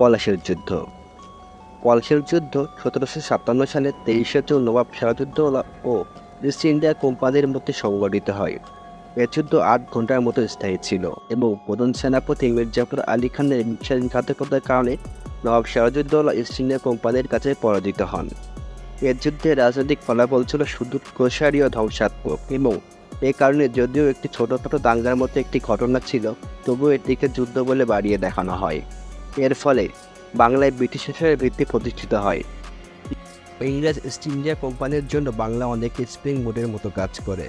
পলাশের যুদ্ধ। পলাশের যুদ্ধ সতেরোশো সাতান্ন সালে তেইশে জুন নবাব সিরাজউদ্দৌলা ও ইস্ট ইন্ডিয়া কোম্পানির মধ্যে সংগঠিত হয়। এ যুদ্ধ আট ঘণ্টার মতো স্থায়ী ছিল এবং প্রধান সেনাপতি মির্জাফর আলী খানের বিশ্বাসঘাতকতার কারণে নবাব সিরাজউদ্দৌলা ইস্ট ইন্ডিয়া কোম্পানির কাছে পরাজিত হন। এ যুদ্ধে রাজনৈতিক ফলাফল ছিল শুধু প্রসারী ও ধ্বংসাত্মক এবং এ কারণে যদিও একটি ছোটখাটো দাঙ্গার মতো একটি ঘটনা ছিল, তবুও এটিকে যুদ্ধ বলে বাড়িয়ে দেখানো হয়। এর ফলে বাংলায় ব্রিটিশ শাসনের ভিত্তি প্রতিষ্ঠিত হয়। ইংরেজ ইস্ট ইন্ডিয়া কোম্পানির জন্য বাংলা অনেক স্প্রিং বোর্ডের মতো কাজ করে,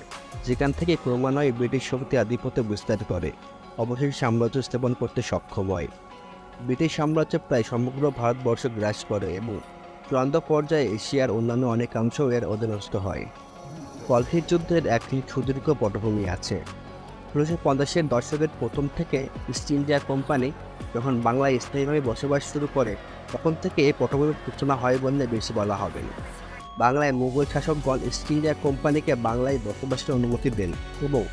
যেখান থেকে ক্রমান্বয়ে ব্রিটিশ শক্তি আধিপত্য বিস্তার করে। অবশেষে সাম্রাজ্য স্থাপন করতে সক্ষম হয়। ব্রিটিশ সাম্রাজ্য প্রায় সমগ্র ভারতবর্ষ গ্রাস করে এবং চূড়ান্ত পর্যায়ে এশিয়ার অন্যান্য অনেকাংশ এর অধীনস্থ হয়। কলফির যুদ্ধের একটি সুদীর্ঘ পটভূমি আছে। উনিশশো পঞ্চাশের দশকের প্রথম থেকে ইস্ট ইন্ডিয়া কোম্পানি যখন বাংলায় স্থায়ীভাবে বসবাস শুরু করে, তখন থেকে পটভূমির সূচনা হয় বললে বেশি বলা হবে না। বাংলায় মুঘল শাসকগণ ইস্ট ইন্ডিয়া কোম্পানিকে বাংলায় বসবাসের অনুমতি দেন এবং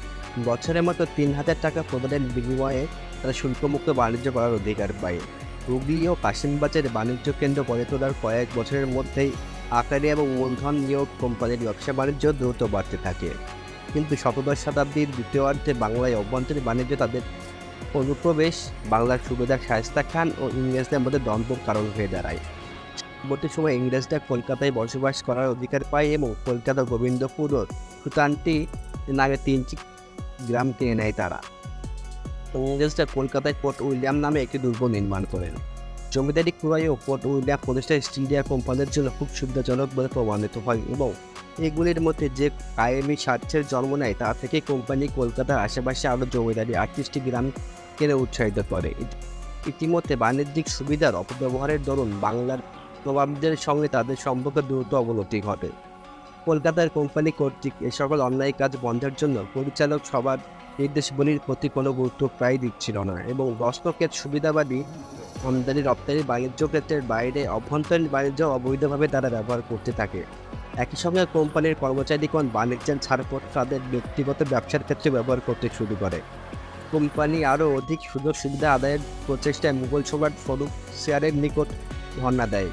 বছরের মতো তিন হাজার টাকা প্রদানের বিনিময়ে তারা শুল্কমুক্ত বাণিজ্য করার অধিকার পায়। হুগলি ও কাশিমবাজার বাণিজ্য কেন্দ্র গড়ে তোলার কয়েক বছরের মধ্যেই আকারে এবং মূলধন নিয়োগ কোম্পানির ব্যবসা বাণিজ্য দ্রুত বাড়তে থাকে। কিন্তু সপ্তদশ শতাব্দীর দ্বিতীয়ার্ধে বাংলায় অভ্যন্তরীণ বাণিজ্য তাদের অনুপ্রবেশ বাংলার সুবেদার শায়স্তা খান ও ইংরেজদের মধ্যে দ্বন্দ্বর কারণ হয়ে দাঁড়ায়। পরবর্তী সময় ইংরেজরা কলকাতায় বসবাস করার অধিকার পায় এবং কলকাতা গোবিন্দপুর ও সুতানটি নামে তিনটি গ্রাম কিনে নেয় তারা। ইংরেজরা কলকাতায় পোর্ট উইলিয়াম নামে একটি দুর্গ নির্মাণ করেন। জমিদারি ক্রয় ও পোর্ট উইলিয়াম প্রতিষ্ঠা ইস্ট ইন্ডিয়া কোম্পানির জন্য খুব সুবিধাজনক বলে প্রমাণিত হয় এবং এগুলির মধ্যে যে কায়েমি স্বার্থের জন্ম নেয়, তা থেকে কোম্পানি কলকাতার আশেপাশে আরও জমিদারি আটত্রিশটি গ্রাম কেনে উৎসাহিত করে। ইতিমধ্যে বাণিজ্যিক সুবিধার অপব্যবহারের দরুন বাংলার নবাবদের সঙ্গে তাদের সম্পর্ক দ্রুত অবনতি ঘটে। কলকাতার কোম্পানি কর্তৃক এ সকল অন্যায় কাজ বন্ধের জন্য পরিচালক সবার নির্দেশবলির প্রতি কোনো গুরুত্ব প্রায় দিচ্ছিল না এবং দস্তকের সুবিধাবাদী আমদানি রপ্তানি বাণিজ্য ক্ষেত্রের বাইরে অভ্যন্তরীণ বাণিজ্য অবৈধভাবে তারা ব্যবহার করতে থাকে। একই সঙ্গে কোম্পানির কর্মচারীগণ বাণিজ্যের ছাড়পত্র তাদের ব্যক্তিগত ব্যবসার ক্ষেত্রে ব্যবহার করতে শুরু করে। কোম্পানি আরও অধিক সুযোগ সুবিধা আদায়ের প্রচেষ্টায় মুঘল সভার ফরুক শেয়ারের নিকট ধর্ণা দেয়।